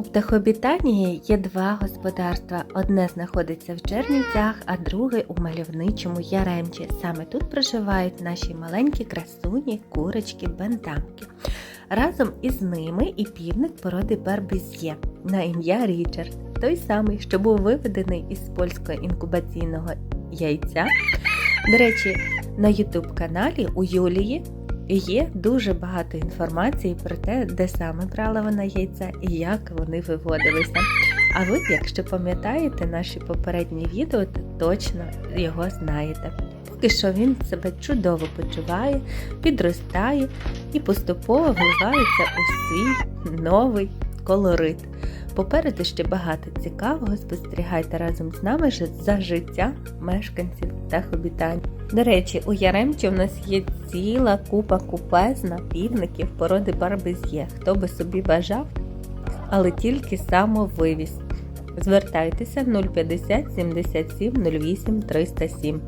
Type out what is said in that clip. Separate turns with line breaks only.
У птахообітанії є два господарства. Одне знаходиться в Чернівцях, а друге у мальовничому Яремчі. Саме тут проживають наші маленькі красуні, курочки, бентамки. Разом із ними і півник породи Барбіз'є на ім'я Річард, той самий, що був виведений із польського інкубаційного яйця. До речі, на YouTube каналі у Юлії є дуже багато інформації про те, де саме брала вона яйця і як вони виводилися. А ви, якщо пам'ятаєте наші попередні відео, то точно його знаєте. Поки що він себе чудово почуває, підростає і поступово вливається у свій новий колорит. Попереду ще багато цікавого. Спостерігайте разом з нами за життя мешканців птахобітань. До речі, у Яремчі в нас є ціла купа купе з напівників породи барбез'є. Хто би собі бажав, але тільки самовивіз. Звертайтеся 050 77 08 307.